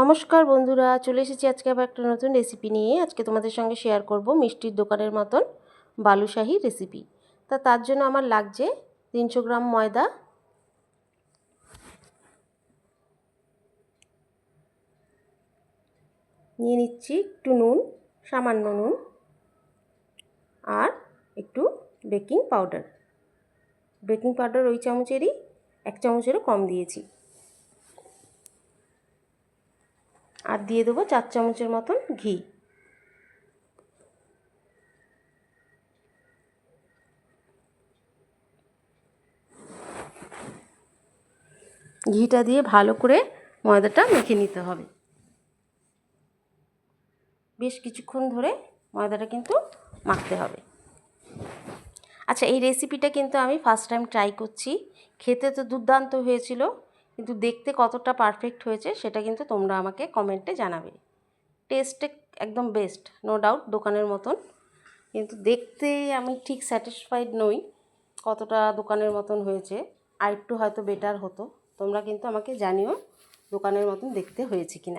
নমস্কার বন্ধুরা, চলে এসেছি আজকে আবার একটা নতুন রেসিপি নিয়ে। আজকে তোমাদের সঙ্গে শেয়ার করব মিষ্টির দোকানের মতন বালুশাহি রেসিপি তা তার জন্য আমার লাগছে তিনশো গ্রাম ময়দা, নিয়ে নিচ্ছি একটু নুন, সামান্য নুন, আর একটু বেকিং পাউডার বেকিং পাউডার ওই চামচেরই, এক চামচেরও কম দিয়েছি। আর দিয়ে দেবো চার চামচের মতন ঘি। ঘিটা দিয়ে ভালো করে ময়দাটা মেখে নিতে হবে। বেশ কিছুক্ষণ ধরে ময়দাটা কিন্তু মাখতে হবে। আচ্ছা এই রেসিপিটা কিন্তু আমি ফার্স্ট টাইম ট্রাই করছি। খেতে তো দুর্দান্ত হয়েছিল। কিন্তু দেখতে কতটা পারফেক্ট হয়েছে সেটা কিন্তু তোমরা আমাকে কমেন্টে জানাবে। টেস্টে একদম বেস্ট নো ডাউট দোকানের মতন। কিন্তু দেখতে আমি ঠিক স্যাটিসফাইড নই, কতটা দোকানের মতন হয়েছে। আর একটু হয়তো বেটার হতো। তোমরা কিন্তু আমাকে জানিও দোকানের মতন দেখতে হয়েছে কি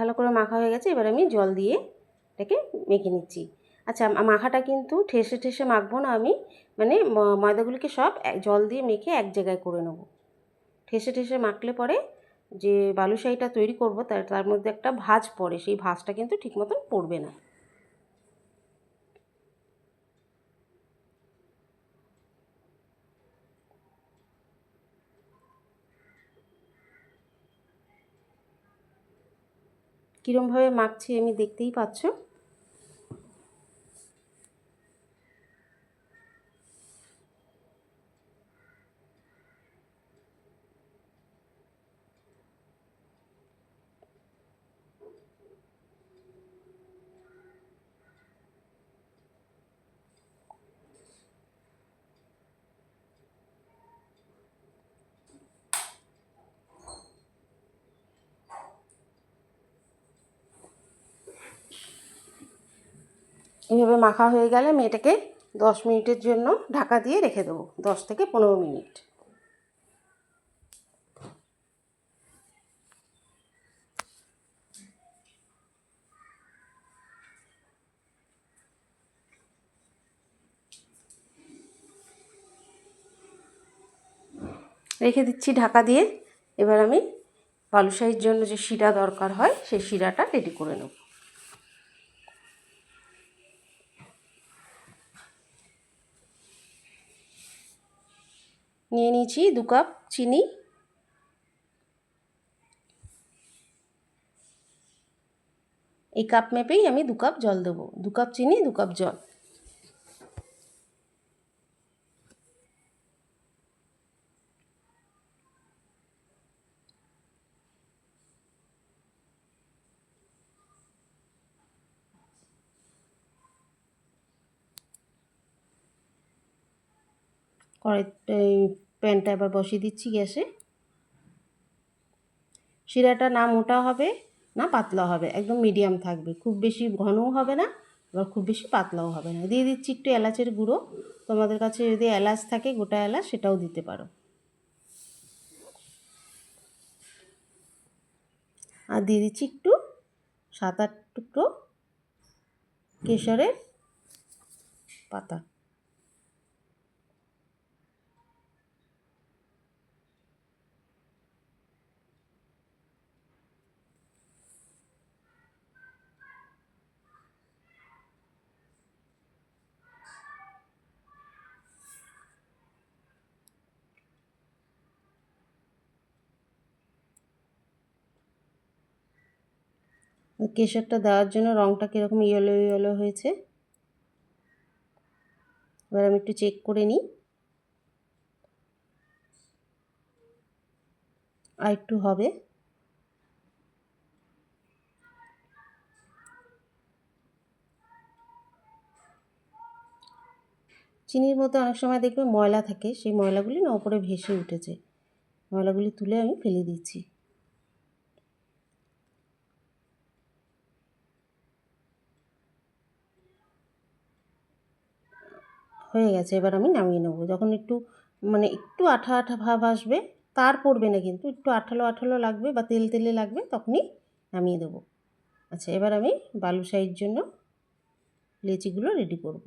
ভালো করে মাখা হয়ে গেছে, এবার আমি জল দিয়ে এটাকে মেখে নিচ্ছি। আচ্ছা মাখাটা কিন্তু ঠেসে ঠেসে মাখবো না আমি মানে ময়দাগুলিকে সব জল দিয়ে মেখে এক জায়গায় করে নেব। ঠেসে ঠেসে মাখলে পরে যে বালুশাহিটা তৈরি করব, তার তার মধ্যে একটা ভাজ পড়ে, সেই ভাজটা কিন্তু ঠিক মতন পড়বে না। কীরমভাবে মাখছি আমি দেখতেই পাচ্ছ। এইভাবে মাখা হয়ে গেলে আমি এটাকে দশ মিনিটের জন্য ঢাকা দিয়ে রেখে দেবো, দশ থেকে পনেরো মিনিট। রেখে দিচ্ছি ঢাকা দিয়ে। এবার আমি বালুশাহির জন্য যে শিরা দরকার হয়, সেই শিরাটা রেডি করে নেব। নিয়ে নিয়েছি দু কাপ চিনি। এই কাপ মেপেই আমি দু কাপ জল দেবো। দু কাপ চিনি, দু কাপ জল। কড়াই প্যানটা এবার বসিয়ে দিচ্ছি গ্যাসে। শিরাটা না মোটা হবে, না পাতলা হবে, একদম মিডিয়াম থাকবে। খুব বেশি ঘনও হবে না, আবার খুব বেশি পাতলাও হবে না। দিয়ে দিচ্ছি একটু এলাচের গুঁড়ো। তোমাদের কাছে যদি এলাচ থাকে, গোটা এলাচ সেটাও দিতে পারো। আর দিয়ে দিচ্ছি একটু সাত আট টুকরো কেশরের পাতা। কেশরটা দেওয়ার জন্য রঙটা কীরকম ইয়েলো ইয়েলো হয়েছে? এবার আমি একটু চেক করে নিই। আর একটু হবে। চিনির মধ্যে অনেক সময় দেখবে ময়লা থাকে, সেই ময়লাগুলি না ওপরে ভেসে উঠেছে। ময়লাগুলি তুলে আমি ফেলে দিচ্ছি। হয়ে গেছে, এবার আমি নামিয়ে নেব। যখন একটু মানে একটু আঠা আঠা ভাব আসবে, তার পড়বে না কিন্তু, একটু আঠালো আঠালো লাগবে বা তেল তেলে লাগবে, তখনই নামিয়ে দেবো। আচ্ছা এবার আমি বালুশাহির জন্য লেচিগুলো রেডি করব।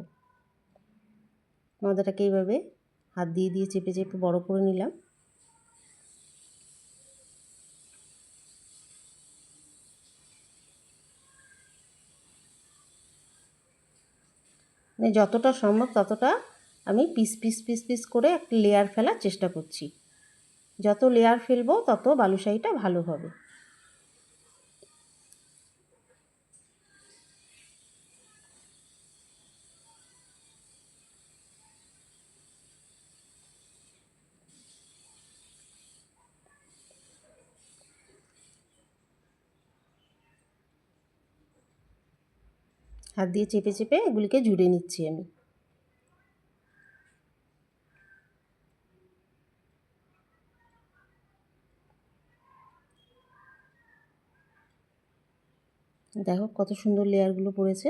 ময়দাটাকে এইভাবে হাত দিয়ে দিয়ে চেপে চেপে বড় করে নিলাম। মানে যতটা সম্ভব ততটা আমি পিস পিস পিস পিস করে একটা লেয়ার ফেলার চেষ্টা করছি। যত লেয়ার ফেলব তত বালুশাহিটা ভালো হবে। হাত দিয়ে চেপে চেপে এগুলিকে জুড়ে নিচ্ছি আমি। দেখো কত সুন্দর লেয়ারগুলো পড়েছে।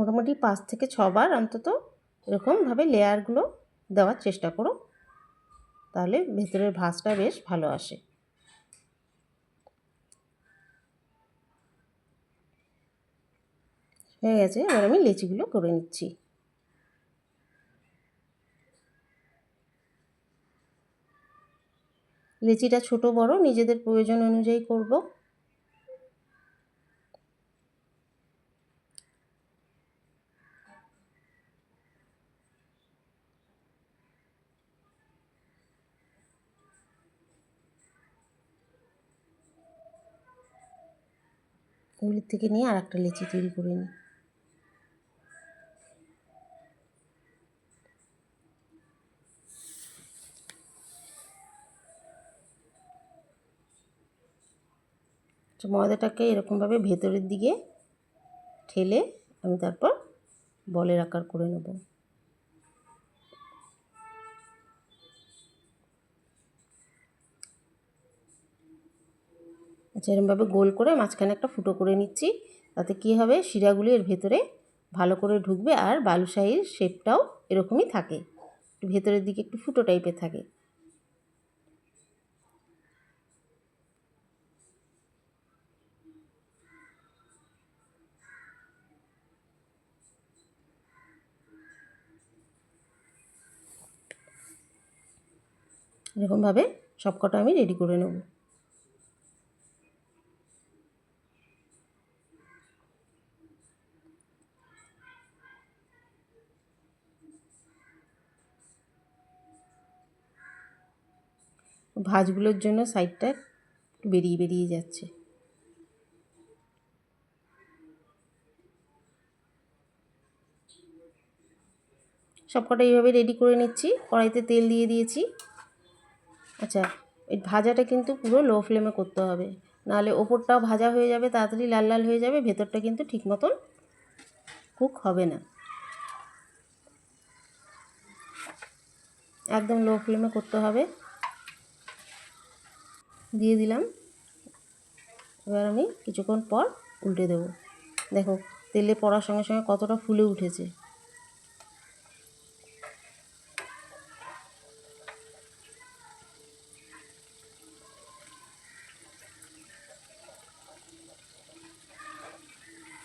মোটামুটি পাঁচ থেকে ছবার অন্তত এরকমভাবে লেয়ারগুলো দেওয়ার চেষ্টা করো। তাহলে ভেতরের ভাঁজটা বেশ ভালো আসে। হয়ে গেছে, এবার আমি লেচিগুলো করে নিচ্ছি। লেচিটা ছোট বড়, নিজেদের প্রয়োজন অনুযায়ী করব। ওগুলির থেকে নিয়ে আর একটা লেচি তৈরি করে নিই। ময়দাটাকে এরকমভাবে ভেতরের দিকে ঠেলে আমি তারপর বলের আকার করে নেব। আচ্ছা এরকমভাবে গোল করে মাঝখানে একটা ফুটো করে নিচ্ছি। তাতে কী হবে? শিরাগুলি এর ভেতরে ভালো করে ঢুকবে আর বালুশাহির শেপটাও এরকমই থাকে। ভেতরের দিকে একটু ফুটো টাইপের থাকে। এরকমভাবে সবকটা আমি রেডি করে নেব। ভাজগুলোর জন্য সাইডটা বেরিয়ে বেরিয়ে যাচ্ছে। সবকটা এইভাবে রেডি করে নিচ্ছি। কড়াইতে তেল দিয়ে দিয়েছি। আচ্ছা এই ভাজাটা কিন্তু পুরো লো ফ্লেমে করতে হবে। নাহলে ওপরটাও ভাজা হয়ে যাবে, তাড়াতাড়ি লাল লাল হয়ে যাবে, ভেতরটা কিন্তু ঠিক মতন কুক হবে না। একদম লো ফ্লেমে করতে হবে। দিয়ে দিলাম। এবার আমি কিছুক্ষণ পর উল্টে দেবো। দেখো, তেলে পড়ার সঙ্গে সঙ্গে কতটা ফুলে উঠেছে।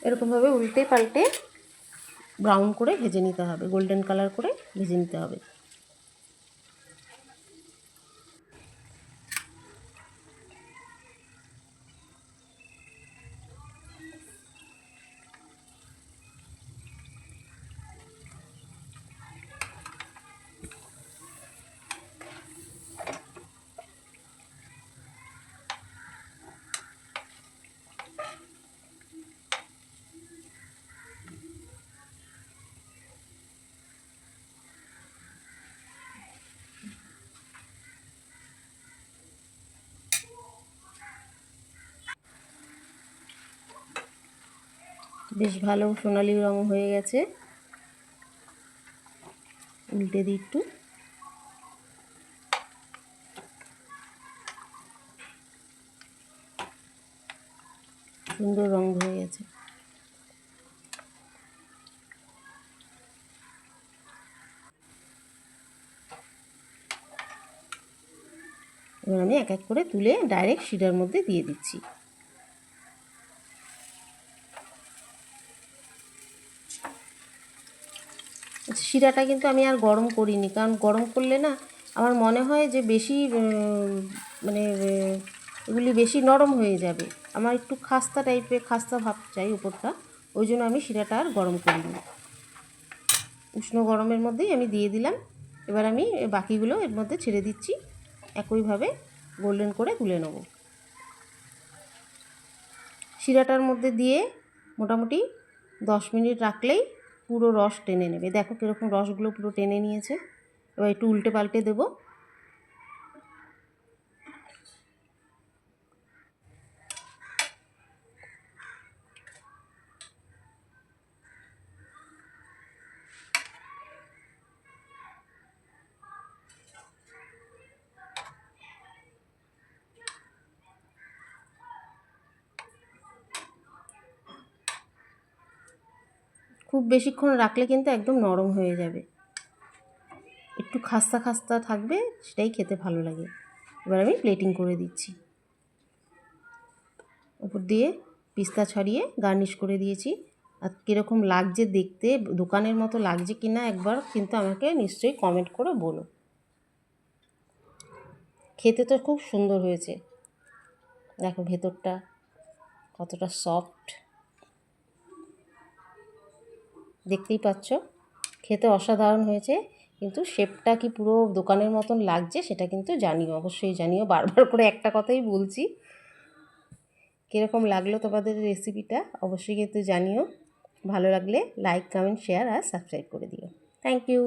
এরকমভাবে উল্টে পাল্টে ব্রাউন করে ভেজে নিতে হবে। গোল্ডেন কালার করে ভেজে নিতে হবে। বেশ ভালো সোনালি রঙ হয়ে গেছে। উল্টে দিই একটু। সুন্দর রঙ হয়ে গেছে। এবার আমি এক এক করে তুলে ডাইরেক্ট শিরার মধ্যে দিয়ে দিচ্ছি। শিরাটা কিন্তু আমি আর গরম করিনি। কারণ গরম করলে না আমার মনে হয় যে বেশি মানে এগুলি বেশি নরম হয়ে যাবে। আমার একটু খাস্তা টাইপের খাস্তা ভাব চাই উপরটা। ওই জন্য আমি শিরাটা আর গরম করিনি। উষ্ণ গরমের মধ্যেই আমি দিয়ে দিলাম। এবার আমি বাকিগুলো এর মধ্যে ছেড়ে দিচ্ছি। একইভাবে গোল্ডেন করে তুলে নেব। শিরাটার মধ্যে দিয়ে মোটামুটি দশ মিনিট রাখলেই পুরো রস টেনে নেবে। দেখো কীরকম রসগুলো পুরো টেনে নিয়েছে। এবার একটু উল্টে পাল্টে দেবো। খুব বেশিক্ষণ রাখলে কিন্তু একদম নরম হয়ে যাবে। একটু খাস্তা খাস্তা থাকবে, সেটাই খেতে ভালো লাগে। এবার আমি প্লেটিং করে দিচ্ছি। উপর দিয়ে পিস্তা ছড়িয়ে গার্নিশ করে দিয়েছি। আর কীরকম লাগছে দেখতে, দোকানের মতো লাগছে কি না একবার কিন্তু আমাকে নিশ্চয়ই কমেন্ট করে বলো। খেতে তো খুব সুন্দর হয়েছে। দেখো ভেতরটা কতটা সফট দেখতেই পাচ্ছ। খেতে অসাধারণ হয়েছে, কিন্তু শেপটা কি পুরো দোকানের মতন লাগছে সেটা কিন্তু জানিও, অবশ্যই জানিও। বারবার করে একটা কথাই বলছি। কীরকম লাগল তোমাদের রেসিপিটা অবশ্যই কিন্তু জানিও। ভালো লাগলে লাইক কমেন্ট শেয়ার আর সাবস্ক্রাইব করে দিও। Thank you